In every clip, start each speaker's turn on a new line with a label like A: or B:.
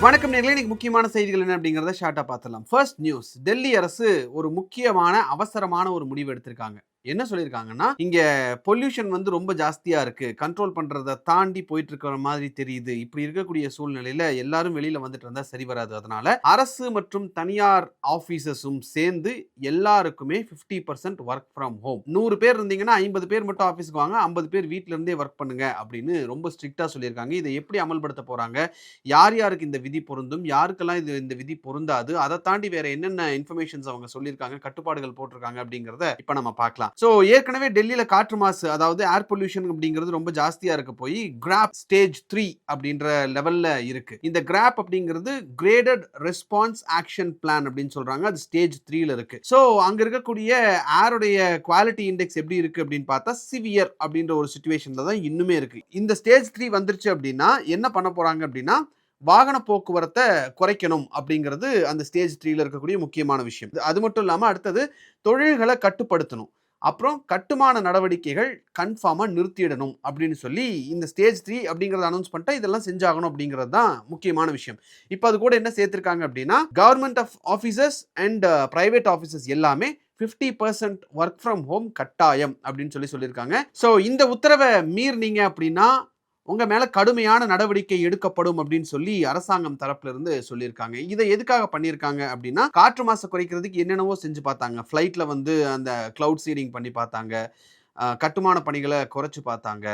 A: வணக்கம் நேர்களே இன்னைக்கு முக்கியமான செய்திகள் என்ன அப்படிங்கிறத ஷார்ட்டாக பார்த்துடலாம். ஃபர்ஸ்ட் நியூஸ் டெல்லி அரசு ஒரு முக்கியமான அவசரமான ஒரு முடிவு எடுத்திருக்காங்க. என்ன சொல்லியிருக்காங்கன்னா இங்க பொல்யூஷன் வந்து ரொம்ப ஜாஸ்தியா இருக்கு. கண்ட்ரோல் பண்றதை தாண்டி போயிட்டு இருக்கிற மாதிரி தெரியுது. இப்படி இருக்கக்கூடிய சூழ்நிலையில எல்லாரும் வெளியில வந்துட்டு இருந்தா சரி வராது. அதனால அரசு மற்றும் தனியார் ஆபீசஸும் சேர்ந்து எல்லாருக்குமே 50% பர்சன்ட் ஒர்க் ஃப்ரம் ஹோம் நூறு பேர் இருந்தீங்கன்னா ஐம்பது பேர் மட்டும் ஆஃபீஸ்க்கு வாங்க ஐம்பது பேர் வீட்ல இருந்தே ஒர்க் பண்ணுங்க அப்படின்னு ரொம்ப ஸ்ட்ரிக்டா சொல்லியிருக்காங்க. இதை எப்படி அமல்படுத்த போறாங்க? யார் யாருக்கு இந்த விதி பொருந்தும்? யாருக்கெல்லாம் இது இந்த விதி பொருந்தாது? அதை தாண்டி வேற என்னென்ன இன்ஃபர்மேஷன்ஸ் அவங்க சொல்லியிருக்காங்க கட்டுப்பாடுகள் போட்டிருக்காங்க அப்படிங்கிறத இப்போ நம்ம பார்க்கலாம். ஸோ ஏற்கனவே டெல்லியில் காற்று மாசு அதாவது ஏர் பொல்யூஷன் அப்படிங்கிறது ரொம்ப ஜாஸ்தியாக இருக்க போய் கிராப் ஸ்டேஜ் த்ரீ அப்படின்ற லெவலில் இருக்கு. இந்த கிராப் அப்படிங்கிறது கிரேடட் ரெஸ்பான்ஸ் ஆக்ஷன் பிளான் அப்படின்னு சொல்றாங்க. அது ஸ்டேஜ் த்ரீல இருக்கு. ஸோ அங்க இருக்கக்கூடிய ஏருடைய குவாலிட்டி இண்டெக்ஸ் எப்படி இருக்கு அப்படின்னு பார்த்தா சிவியர் அப்படின்ற ஒரு சுச்சுவேஷன்ல தான் இன்னுமே இருக்கு. இந்த ஸ்டேஜ் த்ரீ வந்துருச்சு அப்படின்னா என்ன பண்ண போறாங்க அப்படின்னா வாகன போக்குவரத்தை குறைக்கணும் அப்படிங்கிறது அந்த ஸ்டேஜ் த்ரீல இருக்கக்கூடிய முக்கியமான விஷயம். அது மட்டும் இல்லாமல் அடுத்தது தொழில்களை கட்டுப்படுத்தணும். அப்புறம் கட்டுமான நடவடிக்கைகள் கன்ஃபார்மாக நிறுத்திடணும் அப்படின்னு சொல்லி இந்த ஸ்டேஜ் த்ரீ அப்படிங்கிறத அனௌன்ஸ் பண்ணிட்டா இதெல்லாம் செஞ்சாகணும் அப்படிங்கிறது தான் முக்கியமான விஷயம். இப்போ அது கூட என்ன சேர்த்திருக்காங்க அப்படின்னா government of officers and private officers எல்லாமே fifty percent work from home கட்டாயம் அப்படின்னு சொல்லி சொல்லியிருக்காங்க. ஸோ இந்த உத்தரவை மீறினீங்க அப்படின்னா உங்க மேல கடுமையான நடவடிக்கை எடுக்கப்படும் அப்படின்னு சொல்லி அரசாங்கம் தரப்புல இருந்து சொல்லியிருக்காங்க. இதை எதுக்காக பண்ணியிருக்காங்க அப்படின்னா காற்று மாசு குறைக்கிறதுக்கு என்னென்னவோ செஞ்சு பார்த்தாங்க. ஃப்ளைட்டில் வந்து அந்த கிளவுட் சீடிங் பண்ணி பார்த்தாங்க. கட்டுமான பணிகளை குறைச்சி பார்த்தாங்க.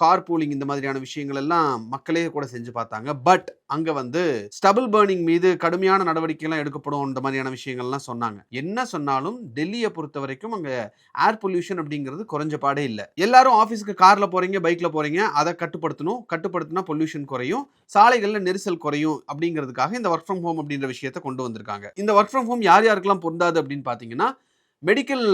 A: கார் பூலிங் இந்த மாதிரியான விஷயங்கள் எல்லாம் மக்களே கூட செஞ்சு பார்த்தாங்க. பட் அங்கே வந்து ஸ்டபிள் பர்னிங் மீது கடுமையான நடவடிக்கைலாம் எடுக்கப்படும் இந்த மாதிரியான விஷயங்கள்லாம் சொன்னாங்க. என்ன சொன்னாலும் டெல்லியை பொறுத்த வரைக்கும் அங்கே ஏர் பொல்யூஷன் அப்படிங்கிறது குறைஞ்ச பாடே இல்லை. எல்லாரும் ஆஃபீஸுக்கு காரில் போகிறீங்க பைக்கில் போகிறீங்க அதை கட்டுப்படுத்தணும். கட்டுப்படுத்தினா பொல்யூஷன் குறையும். சாலைகளில் நெரிசல் குறையும் அப்படிங்கிறதுக்காக இந்த ஒர்க் ஃப்ரம் ஹோம் அப்படின்ற விஷயத்தை கொண்டு வந்திருக்காங்க. இந்த ஒர்க் ஃப்ரம் ஹோம் யார் யாருக்கெல்லாம் பொருந்தாது அப்படின்னு பார்த்தீங்கன்னா மெடிக்கல்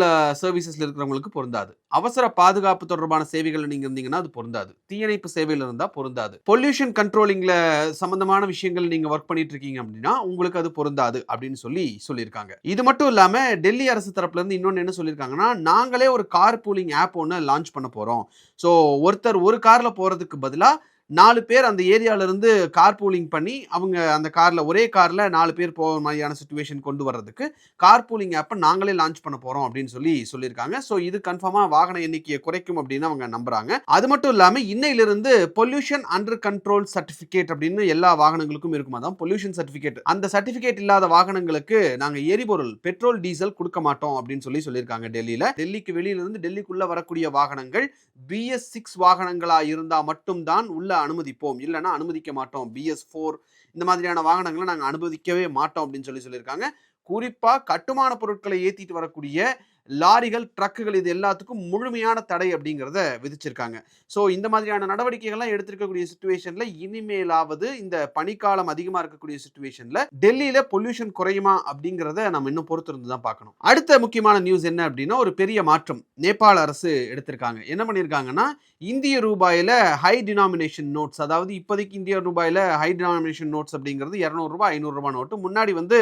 A: சர்வீசஸில் இருக்கிறவங்களுக்கு பொருந்தாது. அவசர பாதுகாப்பு தொடர்பான சேவைகள் நீங்க இருந்தீங்கன்னா அது பொருந்தாது. தீயணைப்பு சேவையில் இருந்தால் பொருந்தாது. பொல்யூஷன் கண்ட்ரோலிங்கில் சம்பந்தமான விஷயங்கள் நீங்க ஒர்க் பண்ணிட்டு இருக்கீங்க அப்படின்னா உங்களுக்கு அது பொருந்தாது அப்படின்னு சொல்லி சொல்லியிருக்காங்க. இது மட்டும் இல்லாம டெல்லி அரசு தரப்புல இருந்து என்ன சொல்லியிருக்காங்கன்னா நாங்களே ஒரு கார் பூலிங் ஆப் ஒன்று லான்ச் பண்ண போறோம். ஸோ ஒருத்தர் ஒரு காரில் போறதுக்கு பதிலாக நாலு பேர் அந்த ஏரியால இருந்து கார் பூலிங் பண்ணி அவங்க அந்த காரில் ஒரே காரில் நாலு பேர் போகிற மாதிரியான சுச்சுவேஷன் கொண்டு வர்றதுக்கு கார் பூலிங் ஆப்பை நாங்களே லான்ச் பண்ண போகிறோம் அப்படின்னு சொல்லி சொல்லியிருக்காங்க. ஸோ இது கன்ஃபார்மாக வாகன எண்ணிக்கையை குறைக்கும் அப்படின்னு அவங்க நம்புறாங்க. அது மட்டும் இல்லாமல் இன்னையிலிருந்து பொல்யூஷன் அண்டர் கண்ட்ரோல் சர்டிஃபிகேட் அப்படின்னு எல்லா வாகனங்களுக்கும் இருக்குமா? தான் பொல்யூஷன் சர்டிஃபிகேட் அந்த சர்டிஃபிகேட் இல்லாத வாகனங்களுக்கு நாங்கள் எரிபொருள் பெட்ரோல் டீசல் கொடுக்க மாட்டோம் அப்படின்னு சொல்லி சொல்லியிருக்காங்க டெல்லியில். டெல்லிக்கு வெளியிலிருந்து டெல்லிக்குள்ளே வரக்கூடிய வாகனங்கள் பிஎஸ் சிக்ஸ் வாகனங்களாக இருந்தால் மட்டும்தான் உள்ள அனுமதிப்போம். இல்லைன்னா அனுமதிக்க மாட்டோம். பிஎஸ் ஃபோர் இந்த மாதிரியான வாகனங்களை நாங்கள் அனுமதிக்கவே மாட்டோம் அப்படின்னு சொல்லி சொல்லியிருக்காங்க. குறிப்பாக கட்டுமான பொருட்களை ஏற்றிட்டு வரக்கூடிய லாரிகள் ட்ரக்குகள் இது எல்லாத்துக்கும் முழுமையான தடை அப்படிங்கிறத விதிச்சிருக்காங்க. ஸோ இந்த மாதிரியான நடவடிக்கைகள்லாம் எடுத்திருக்கக்கூடிய சுச்சுவேஷனில் இனிமேலாவது இந்த பனிக்காலம் அதிகமாக இருக்கக்கூடிய சுச்சுவேஷனில் டெல்லியில் பொல்யூஷன் குறையுமா அப்படிங்கிறத நம்ம இன்னும் பொறுத்திருந்து தான் பார்க்கணும். அடுத்த முக்கியமான நியூஸ் என்ன அப்படின்னா ஒரு பெரிய மாற்றம் நேபாள அரசு எடுத்திருக்காங்க. என்ன பண்ணியிருக்காங்கன்னா இந்திய ரூபாயில் ஹை டினாமினேஷன் நோட்ஸ் அதாவது இப்போதைக்கு இந்திய ரூபாயில் ஹை டினாமினேஷன் நோட்ஸ் அப்படிங்கிறது இரநூறுபா ஐநூறுரூபா நோட்டு முன்னாடி வந்து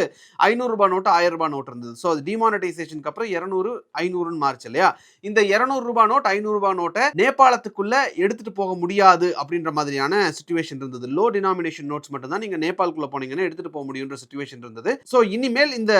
A: ஐநூறுரூபா நோட்டு ஆயிரம் ரூபாய் நோட் இருந்தது. ஸோ அது டிமானடைசேஷனுக்கு அப்புறம் இரநூறு ஐநூறுன்னு மாறுச்சு இல்லையா? இந்த இரநூறு ரூபாய் நோட் ஐநூறு ரூபாய் நோட்டை நேபாளத்துக்குள்ள எடுத்துட்டு போக முடியாது அப்படின்ற மாதிரியான சுச்சுவேஷன் இருந்தது. லோ டினாமினேஷன் நோட்ஸ் மட்டும் தான் நீங்க நேபாளுக்குள்ள போனீங்கன்னா எடுத்துட்டு போக முடியுன்ற சுச்சுவேஷன் இருந்தது. ஸோ இனிமேல் இந்த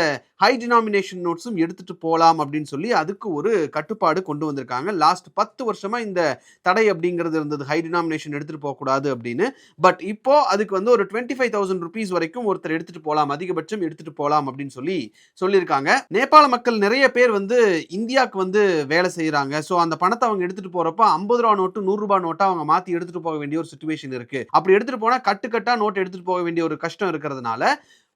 A: ஹை டினாமினேஷன் நோட்ஸும் எடுத்துட்டு போகலாம் அப்படின்னு சொல்லி அதுக்கு ஒரு கட்டுப்பாடு கொண்டு வந்திருக்காங்க. லாஸ்ட் பத்து வருஷமா இந்த தடை அப்படிங்கிறது இருந்தது. ஹை டினாமினேஷன் எடுத்துட்டு போகக்கூடாது அப்படின்னு. பட் இப்போ அதுக்கு வந்து ஒரு டுவெண்ட்டி ஃபைவ் தௌசண்ட் ருபீஸ் வரைக்கும் ஒருத்தர் எடுத்துட்டு போகலாம் அதிகபட்சம் எடுத்துட்டு போகலாம் அப்படின்னு சொல்லி சொல்லியிருக்காங்க. நேபாள மக்கள் நிறைய பேர் வந்து இந்தியாவுக்கு வந்து வேலை செய்கிறாங்க ஸோ அந்த பணத்தை அவங்க எடுத்துட்டு போறப்ப ஐம்பது ரூபா நோட்டு நூறு ரூபாய் நோட்டை அவங்க மாற்றி எடுத்துட்டு போக வேண்டிய ஒரு சுச்சுவேஷன் இருக்கு. அப்படி எடுத்துட்டு போனால் கட்டுக்கட்டாக நோட் எடுத்துட்டு போக வேண்டிய ஒரு கஷ்டம் இருக்கிறதுனால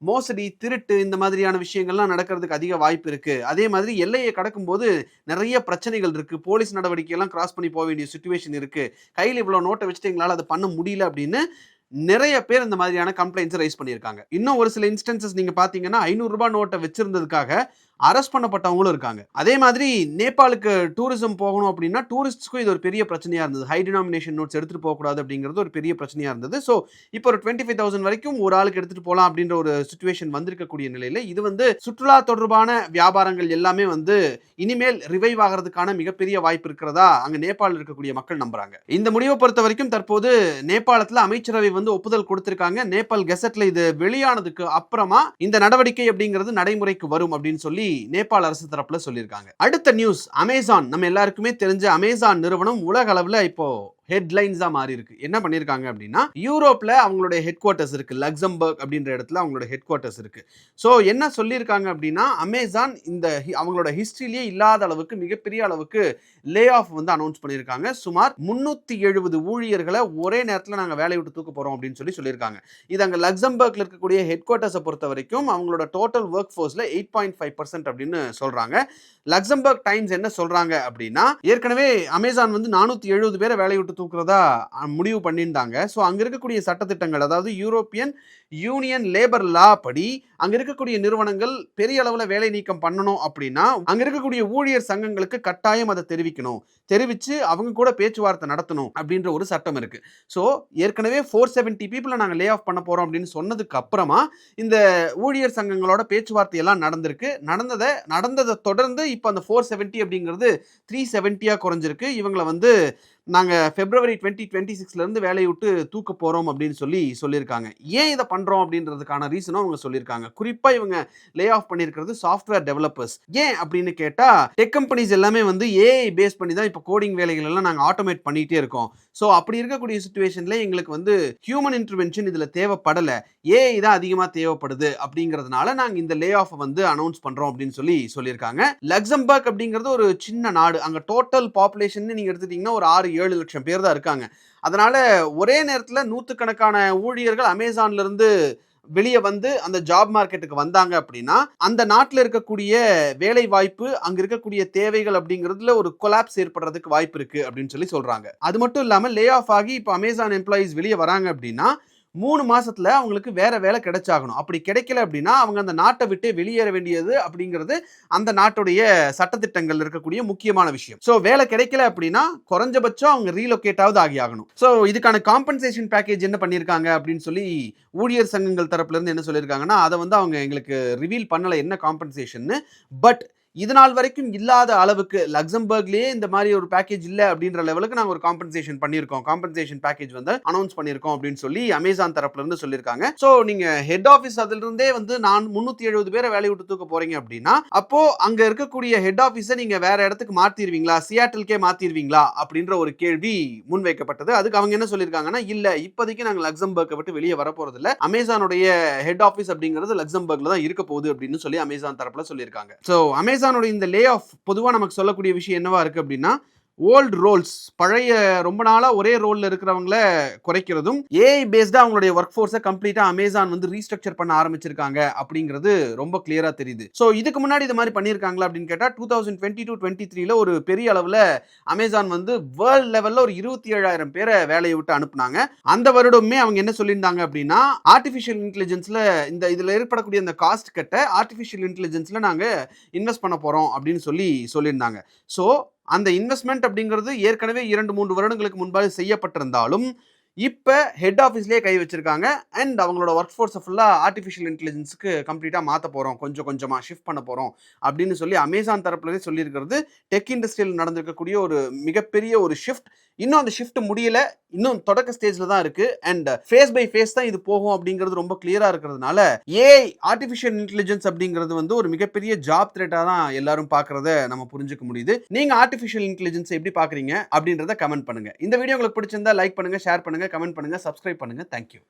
A: மோசடி திருட்டு இந்த மாதிரியான விஷயங்கள்லாம் நடக்கிறதுக்கு அதிக வாய்ப்பு இருக்கு. அதே மாதிரி எல்லையை கடக்கும்போது நிறைய பிரச்சனைகள் இருக்கு. போலீஸ் நடவடிக்கை எல்லாம் கிராஸ் பண்ணி போக வேண்டிய சுச்சுவேஷன் இருக்கு. கையில் இவ்வளோ நோட்டை வச்சுட்டு எங்களால் அதை பண்ண முடியல அப்படின்னு நிறைய பேர் இந்த மாதிரியான கம்ப்ளைண்ட்ஸ் ரைஸ் பண்ணியிருக்காங்க. இன்னும் ஒரு சில இன்ஸ்டன்சஸ் நீங்க பாத்தீங்கன்னா ஐநூறு ரூபாய் நோட்டை வச்சிருந்ததுக்காக அரெஸ்ட் பண்ணப்பட்டவங்களும் இருக்காங்க. அதே மாதிரி நேபாளுக்கு டூரிசம் போகணும் அப்படின்னா டூரிஸ்ட்ஸ்க்கும் இது ஒரு பெரிய பிரச்சனையா இருந்தது. ஹை டினாமினேஷன் நோட்ஸ் எடுத்துட்டு போகக்கூடாது அப்படிங்கிறது ஒரு பெரிய பிரச்சனையா இருந்தது. ஸோ இப்போ ஒரு டுவெண்ட்டி ஃபைவ் தௌசண்ட் வரைக்கும் ஒரு ஆளுக்கு எடுத்துட்டு போகலாம் அப்படின்ற ஒரு சுச்சுவேஷன் வந்திருக்கக்கூடிய நிலையில் இது வந்து சுற்றுலா தொடர்பான வியாபாரங்கள் எல்லாமே வந்து இனிமேல் ரிவைவ் ஆகிறதுக்கான மிகப்பெரிய வாய்ப்பு இருக்கிறதா அங்கே நேபாள இருக்கக்கூடிய மக்கள் நம்புறாங்க. இந்த முடிவை பொறுத்த வரைக்கும் தற்போது நேபாளத்தில் அமைச்சரவை வந்து ஒப்புதல் கொடுத்திருக்காங்க. நேபாள் கெசட்ல இது வெளியானதுக்கு அப்புறமா இந்த நடவடிக்கை அப்படிங்கிறது நடைமுறைக்கு வரும் அப்படின்னு சொல்லி நேபாள் அரசு தரப்புல சொல்லியிருக்காங்க. அடுத்த நியூஸ் அமேசான் நம்ம எல்லாருக்குமே தெரிஞ்ச அமேசான் நிறுவனம் உலக அளவுல இப்போ ஹெட்லைன்ஸாக மாறி இருக்கு என்ன பண்ணியிருக்காங்க அப்படின்னா யூரோப்பில் அவங்களுடைய ஹெட் குவார்ட்டர்ஸ் இருக்கு. லக்சம்பர்க் அப்படின்ற இடத்துல அவங்களோட ஹெட் குவார்ட்டர்ஸ் இருக்கு. ஸோ என்ன சொல்லியிருக்காங்க அப்படின்னா அமேசான் இந்த அவங்களோட ஹிஸ்ட்ரிலேயே இல்லாத அளவுக்கு மிகப்பெரிய அளவுக்கு லே ஆஃப் வந்து அனௌன்ஸ் பண்ணியிருக்காங்க. சுமார் முந்நூற்றி எழுபது ஊழியர்களை ஒரே நேரத்தில் நாங்கள் வேலையை விட்டு தூக்க போகிறோம் அப்படின்னு சொல்லி சொல்லியிருக்காங்க. இது அங்கே லக்சம்பர்க்கில் இருக்கக்கூடிய ஹெட் குவார்ட்டர்ஸை பொறுத்த வரைக்கும் அவங்களோட டோட்டல் ஒர்க் ஃபோர்ஸில் எயிட் பாயிண்ட் ஃபைவ் பர்சன்ட் அப்படின்னு சொல்கிறாங்க லக்சம்பர்க் டைம்ஸ் என்ன சொல்கிறாங்க அப்படின்னா ஏற்கனவே அமேசான் வந்து நானூற்றி எழுபது பேரை வேலையை விட்டு தூக்குறதா முடிவு பண்ணியிருந்தாங்க. ஸோ அங்க இருக்கக்கூடிய சட்டத்திட்டங்கள் அதாவது யூரோப்பியன் யூனியன் லேபர் லா படி அங்க இருக்கக்கூடிய நிறுவனங்கள் பெரிய அளவுல வேலை நீக்கம் பண்ணணும் அப்படின்னா அங்க இருக்கக்கூடிய ஊழியர் சங்கங்களுக்கு கட்டாயம் அதை தெரிவிக்கணும். தெரிவிச்சு அவங்க கூட பேச்சுவார்த்தை நடத்தணும் அப்படின்ற ஒரு சட்டம் இருக்கு. ஸோ ஏற்கனவே ஃபோர் செவன்ட்டி பீப்புளை நாங்கள் லே ஆஃப் பண்ண போறோம் அப்படின்னு சொன்னதுக்கு அப்புறமா இந்த ஊழியர் சங்கங்களோட பேச்சுவார்த்தை எல்லாம் நடந்திருக்கு. நடந்ததை நடந்ததை தொடர்ந்து இப்போ அந்த ஃபோர் செவன்ட்டி அப்படிங்கிறது த்ரீ செவன்ட்டியாக குறைஞ்சிருக்கு. இவங்களை வந்து நாங்கள் ஃபெப்ரவரி டுவெண்ட்டி டுவெண்ட்டி சிக்ஸ்லேருந்து வேலையை விட்டு தூக்க போகிறோம் அப்படின்னு சொல்லி சொல்லியிருக்காங்க. ஏன் இதை பண்ணுறோம் அப்படின்றதுக்கான ரீசனும் அவங்க சொல்லியிருக்காங்க. குறிப்பாக இவங்க லே ஆஃப் பண்ணியிருக்கிறது சாஃப்ட்வேர் டெவலப்பர்ஸ் ஏன் அப்படின்னு கேட்டால் டெக் கம்பெனிஸ் எல்லாமே வந்து ஏஐ பேஸ் பண்ணி தான் இப்போ கோடிங் வேலைகள் எல்லாம் நாங்கள் ஆட்டோமேட் பண்ணிகிட்டே இருக்கோம். ஸோ அப்படி இருக்கக்கூடிய சுச்சுவேஷனில் எங்களுக்கு வந்து ஹியூமன் இன்டர்வென்ஷன் இதில் தேவைப்படலை. ஏஐ தான் அதிகமாக தேவைப்படுது அப்படிங்கிறதுனால நாங்கள் இந்த லே ஆஃப் வந்து அனௌன்ஸ் பண்ணுறோம் அப்படின்னு சொல்லி சொல்லியிருக்காங்க. லக்சம்பர்க் அப்படிங்கிறது ஒரு சின்ன நாடு. அங்கே டோட்டல் பாப்புலேஷன் நீங்கள் எடுத்துட்டிங்கன்னா ஒரு ஆறு ஏழு லட்சம் பேர் தான் இருக்காங்க. அதனால ஒரே நேரத்தில் நூற்றுக்கணக்கான ஊழியர்கள் அமேசான்ல இருந்து வெளியே வந்து அந்த ஜாப் மார்க்கெட்டுக்கு வந்தாங்க அப்படின்னா அந்த நாட்டில் இருக்கக்கூடிய வேலை வாய்ப்பு அங்கே இருக்கக்கூடிய தேவைகள் அப்படிங்கிறதுல ஒரு கொலாப்ஸ் ஏற்படுறதுக்கு வாய்ப்பு இருக்கு அப்படின்னு சொல்லி சொல்றாங்க. அது மட்டும் இல்லாமல் லே ஆஃப் ஆகி இப்போ அமேசான் எம்ப்ளாயீஸ் வெளியே வராங்க அப்படின்னா மூணு மாசத்துல அவங்களுக்கு வேற வேலை கிடைச்சாகணும். அப்படி கிடைக்கல அப்படின்னா அவங்க அந்த நாட்டை விட்டு வெளியேற வேண்டியது அப்படிங்கிறது அந்த நாட்டுடைய சட்டத்திட்டங்கள் இருக்கக்கூடிய முக்கியமான விஷயம். ஸோ வேலை கிடைக்கல அப்படின்னா குறைஞ்சபட்சம் அவங்க ரீலொகேட்டாவது ஆகி ஆகணும். ஸோ இதுக்கான காம்பன்சேஷன் பேக்கேஜ் என்ன பண்ணியிருக்காங்க அப்படின்னு சொல்லி ஊழியர் சங்கங்கள் தரப்புல இருந்து என்ன சொல்லியிருக்காங்கன்னா அதை வந்து அவங்க எங்களுக்கு ரிவீல் பண்ணலை என்ன காம்பன்சேஷன் பட் இது நாள் வரைக்கும் இல்லாத அளவுக்கு லக்சம்பர்க்லயே இந்த மாதிரி ஒரு பேக்கேஜ் இல்லை அப்படின்ற லெவலுக்கு நாங்கள் ஒரு காம்பன்சேஷன் பண்ணியிருக்கோம். காம்பன்சேஷன் பேக்கேஜ் வந்து அனௌன்ஸ் பண்ணியிருக்கோம் அப்படின்னு சொல்லி அமேசான் தரப்புல இருந்து சொல்லியிருக்காங்க. ஸோ நீங்க ஹெட் ஆஃபீஸ் அதுல இருந்தே வந்து நான் முன்னூத்தி எழுபது பேரை வேலையை விட்டு தூக்க போறீங்க அப்படின்னா அப்போ அங்க இருக்கக்கூடிய ஹெட் ஆஃபீஸை நீங்க வேற இடத்துக்கு மாத்திருவீங்களா? சியாட்டில்கே மாத்திருவீங்களா? அப்படின்ற ஒரு கேள்வி முன்வைக்கப்பட்டது. அதுக்கு அவங்க என்ன சொல்லியிருக்காங்கன்னா இல்ல இப்போதைக்கு நாங்கள் லக்சம்பர்க்கை விட்டு வெளியே வர போறது இல்ல அமேசானுடைய ஹெட் ஆஃபீஸ் அப்படிங்கிறது லக்சம்பர்க்ல தான் இருக்க போகுது அப்படின்னு சொல்லி அமேசான் தரப்புல சொல்லியிருக்காங்க. ஸோ அமேசானோட இந்த லே ஆஃப் பொதுவாக நமக்கு சொல்லக்கூடிய விஷயம் என்னவா இருக்கு அப்படின்னா ஓல்டு ரோல்ஸ் பழைய ரொம்ப நாளாக ஒரே ரோலில் இருக்கிறவங்கள குறைக்கிறதும் ஏஐ பேஸ்டாக அவங்களுடைய ஒர்க் ஃபோர்ஸை கம்ப்ளீட்டாக அமேசான் வந்து ரீஸ்ட்ரக்சர் பண்ண ஆரம்பிச்சிருக்காங்க அப்படிங்கிறது ரொம்ப கிளியராக தெரியுது. ஸோ இதுக்கு முன்னாடி இது மாதிரி பண்ணியிருக்காங்களா அப்படின்னு கேட்டால் two thousand twenty two twenty த்ரீல ஒரு பெரிய அளவில் அமேசான் வந்து வேர்ல்ட் லெவலில் ஒரு இருபத்தி ஏழாயிரம் பேரை வேலையை விட்டு அனுப்புனாங்க. அந்த வருடமே அவங்க என்ன சொல்லியிருந்தாங்க அப்படின்னா ஆர்டிஃபிஷியல் இன்டெலிஜென்ஸில் இந்த இதில் ஏற்படக்கூடிய அந்த காஸ்ட் கட்ட ஆர்டிஃபிஷியல் இன்டெலிஜென்ஸில் நாங்கள் இன்வெஸ்ட் பண்ண போகிறோம் அப்படின்னு சொல்லி சொல்லியிருந்தாங்க. ஸோ அந்த இன்வெஸ்ட்மெண்ட் அப்படிங்கிறது ஏற்கனவே இரண்டு மூன்று வருடங்களுக்கு முன்பாக செய்யப்பட்டிருந்தாலும் இப்போ ஹெட் ஆஃபீஸ்லேயே கை வச்சிருக்காங்க. அண்ட் அவங்களோட ஒர்க் ஃபோர்ஸை ஃபுல்லாக ஆர்டிஃபிஷியல் இன்டெலிஜென்ஸுக்கு கம்ப்ளீட்டாக மாற்ற போகிறோம் கொஞ்சம் கொஞ்சமாக ஷிஃப்ட் பண்ண போகிறோம் அப்படின்னு சொல்லி அமேசான் தரப்புலேயே சொல்லியிருக்கிறது. டெக் இண்டஸ்ட்ரியில் நடந்திருக்கக்கூடிய ஒரு மிகப்பெரிய ஒரு ஷிஃப்ட் இன்னும் அந்த ஷிஃப்ட் முடியல. இன்னும் தொடக்க ஸ்டேஜில் தான் இருக்குது அண்ட் ஃபேஸ் பை ஃபேஸ் தான் இது போகும் அப்படிங்கிறது ரொம்ப கிளியராக இருக்கிறதுனால ஏஐ ஆர்டிஃபிஷியல் இன்டெலிஜென்ஸ் அப்படிங்கிறது வந்து ஒரு மிகப்பெரிய ஜாப் த்ரெட்டாக தான் எல்லாரும் பார்க்குறத நம்ம புரிஞ்சுக்க முடியுது. நீங்கள் ஆர்டிஃபிஷியல் இன்டெலிஜென்ஸ் எப்படி பார்க்குறீங்க அப்படின்றத கமெண்ட் பண்ணுங்க. இந்த வீடியோ உங்களுக்கு பிடிச்சிருந்தா லைக் பண்ணுங்க ஷேர் பண்ணுங்க கமெண்ட் பண்ணுங்கள் சப்ஸ்கிரைப் பண்ணுங்க. தேங்க்யூ